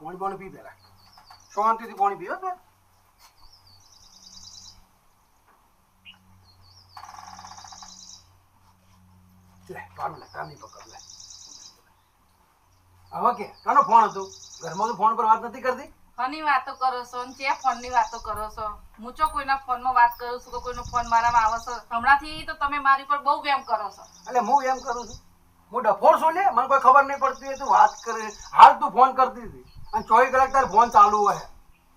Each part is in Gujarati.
પાણી પાણી પી પેલા. શાંતિથી પાણી પીવો તો લે પાણી લે કામ નહીં પકડ, લે. હવે કે, કાનો ફોન હતો? ઘરમાં તો ફોન પર વાત નથી કરતી? ફોનની વાતો કરો છો ને જે ફોનની વાતો કરો છો? હું ચો કોઈના ફોનમાં વાત કરું છું કે કોઈનો ફોન મારામાં આવે છે? હમણાંથી તો તમે મારી પર બહુ વેમ કરો છો. એટલે હું એમ કરું છું? હું ડફોર છું ને મને કોઈ ખબર નહીં પડતી તું વાત કરે. હાલ તું ફોન કરતી હતી. અને ચોવીસ કલાક તારે ફોન ચાલુ હોય.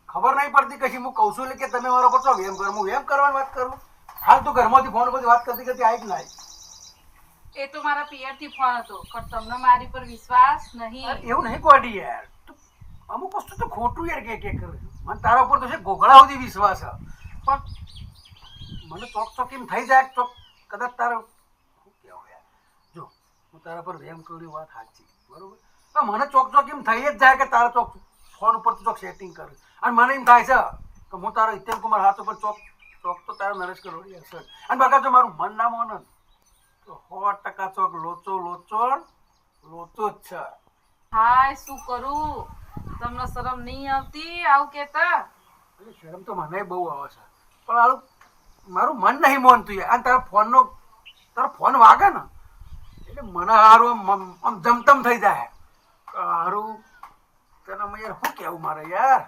ખબર નહીં પડતી કશી હું કહું છું કે તમે મારો પર છો એમ કરું? હું એમ કરવાની વાત કરું? હાલ તું ઘરમાંથી ફોન પરથી વાત કરતી કરતી આવી જ ના એ તો મારા પિયરથી ફોન હતો પણ તમને મારી પર વિશ્વાસ નહીં. એવું નહીં કોડી યાર. અમુક વસ્તુ તો ખોટું યાર કે કે કરે. મને તારા ઉપર તો છે ગોગળા સુધી વિશ્વાસ પણ મને ચોક ચોક એમ થઈ જાય ચોક કદાચ તારો શું કહેવું યાર? જો, હું તારા પર વેમ કર્યું, વાત સાચી. બરોબર? પણ મને ચોક ચોક એમ થઈ જ જાય કે તારા ચોક ફોન ઉપર તો ચોક સેટિંગ કરે. અને મને એમ થાય છે કે હું તારો હિતેન કુમાર હાથ ઉપર ચોક ચોક તો તારો નરેશ કરોડી હશે અને બકા જો મારું મન ના મોન. તો સો ટકા ચોક લોચો લોચો લોચો જ છે. હાય, શું કરું? તમને શરમ નહીં આવતી? આવું કેતા શરમ તો મને બહુ આવે છે. પણ હાલું મારું મન નહીં મોનતું યાર. અને તારા ફોનનો તારો ફોન વાગે ને એટલે મને હારું આમ જમતમ થઈ જાય. સારું હારું તને યાર શું કહેવું મારે યાર?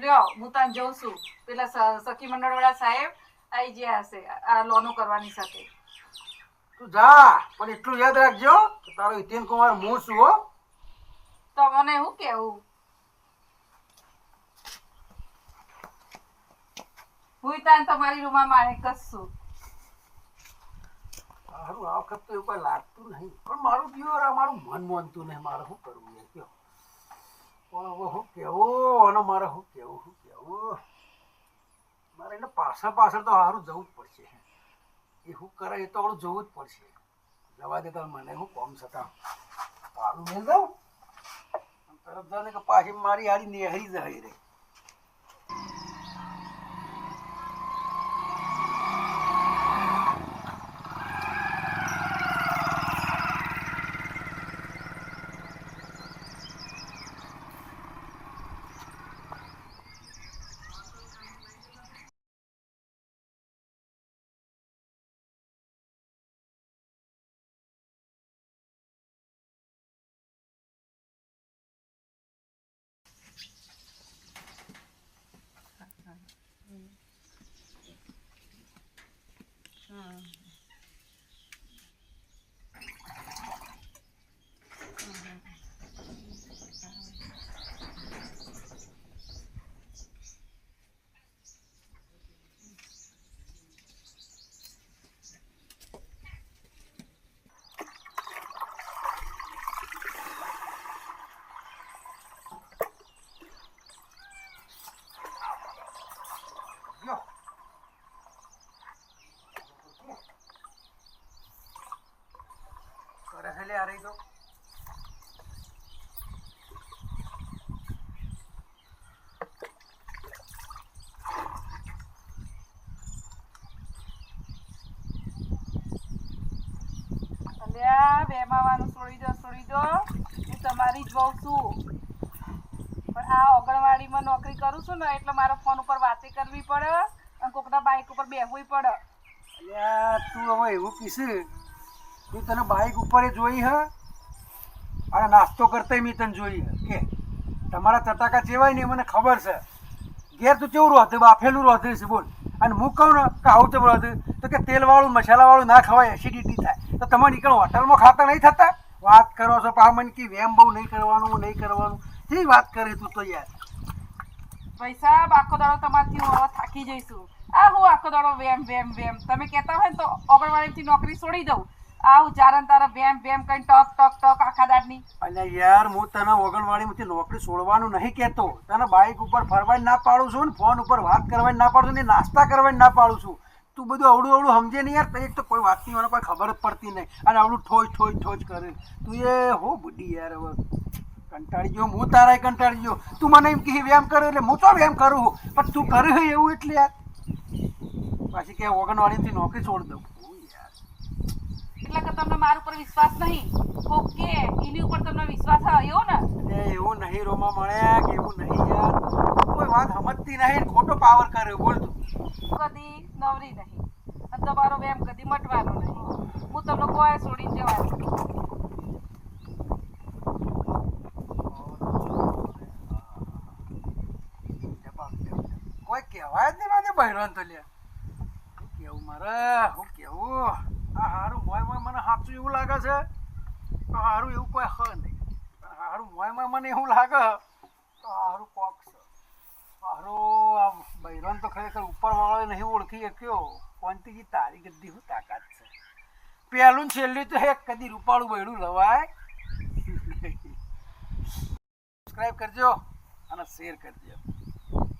લ્યો હું ત્યાં જઉં છું. પેલા સખી મંડળ વાળા સાહેબ આવી ગયા હશે આ લોનો કરવાની સાથે. તું જા પણ એટલું યાદ રાખજો કે તારો હિતેન કુમાર હું છું હો? તો મને શું કેવું હું ત્યાં તમારી રૂમમાં મારે કશું મારું આ વખત તો એવું કઈ લાગતું નહીં પણ મારું પ્યોર મારું મન માનતું નહીં મારે શું કરવું એ કયો? હવે શું કેવું અને મારે શું કેવું શું કેવું? મારે એને પાછળ પાછળ તો સારું જવું જ પડશે. એ હું કરે એ તો આપણું જોવું જ પડશે. જવા દે તો મને શું કોમ છતાં. પાડું મેળ દઉં? તરત જાણે કે પાછી મારી હારી નેહરી જાય રે લ્યો. કરે છે લે આ રહી તો વેમાવાનું છોડી દો છોડી દો. હું તમારી જ બહુ છું. પણ આ ઓગણવાડીમાં નોકરી કરું છું ને એટલે મારો ફોન ઉપર વાતે કરવી પડે અને કોકના બાઇક ઉપર બેહવું પડે. તું હવે એવું કીશે તું તને બાઇક ઉપર જોઈ, હ? અને નાસ્તો કરતા મેં તને જોઈ કે, તમારા ચટાકા ચેવાય ને મને ખબર છે. ઘેર તું કેવું રોતે બાફેલું રોતે છે, બોલ. અને હું કહું ને, કે આવું તેમ રોધે? તો કે તેલવાળું, મસાલાવાળું ના ખવાય એસિડિટી થાય. તો તમે નીકળો, હોટલમાં ખાતા નહીં થતા? વાત કરો છો પા મને કે, વેમ બહુ નહીં કરવાનું નહીં કરવાનું. જે વાત કરે તું તો યાર? પૈસા આખો દાડો તમારથી હું હવે થાકી જઈશું. આ હું આખો દાડો વેમ વેમ વેમ. તમે કહેતા હોય તો ઓગણવાડીથી નોકરી છોડી દઉં. આવું જારણ તારા વેમ વેમ કઈ ટક, ટોક ટોક આખા દાડની. અને યાર, હું તને ઓગણવાડીમાંથી નોકરી છોડવાનું નહીં કહેતો. તને બાઇક ઉપર ફરવા ના પાડું છું ને ફોન ઉપર વાત કરવાની ના પાડું છું ને નાસ્તા કરવાની ના પાડું છું. તું બધું અવડું અવડું સમજે નહીં યાર એક તો કોઈ વાતની મને કોઈ ખબર જ પડતી નહીં. અને આવડું ઠોજ ઠોજ ઠોજ કરે. તું એ હો બુડી યાર, હવે કંટાળી ગયો, હું તારા કંટાળી ગયો. તું મને એમ કહે વ્યાયામ કરો એટલે હું તો વ્યાયામ કરું. પણ તું કરે છે એવું એટલે યાર. પાછી કે ઓગણવાડીથી નોકરી છોડી દઉં. યાર. એટલે કે તમને મારા ઉપર વિશ્વાસ નહીં? ઓકે એની ઉપર તમને વિશ્વાસ આવ્યો ને? એ એવું નહીં રોમા મળ્યા કે એવું નહીં યાર. કોઈ વાત સમજતી નહીં ખોટો પાવર કરે બોલ તું. કદી નવરી નહીં. અને તમારો વેમ કદી મટવાનો નહીં. હું તમને કોઈ છોડી જવાની કોઈ કહેવાય જ નહીં મારે બહેરાન તો લે કેવું મારે? હું કેવું? મને સાચું એવું લાગે છે? તો હારું એવું કોઈ હ નહીં. સારું હારું મોય મોય મને એવું લાગે, તો હારું કોક છે. સારું આ ભૈરવન તો ખરેખર ઉપરવાળો નહીં ઓળખી શક્યો. કોંતીજી તારી ગદ્દી હું તાકાત છે? પહેલું છેલ્લું તો એક કદી રૂપાળું બૈડું લવાય સબસ્ક્રાઈબ કરજો અને શેર કરજો.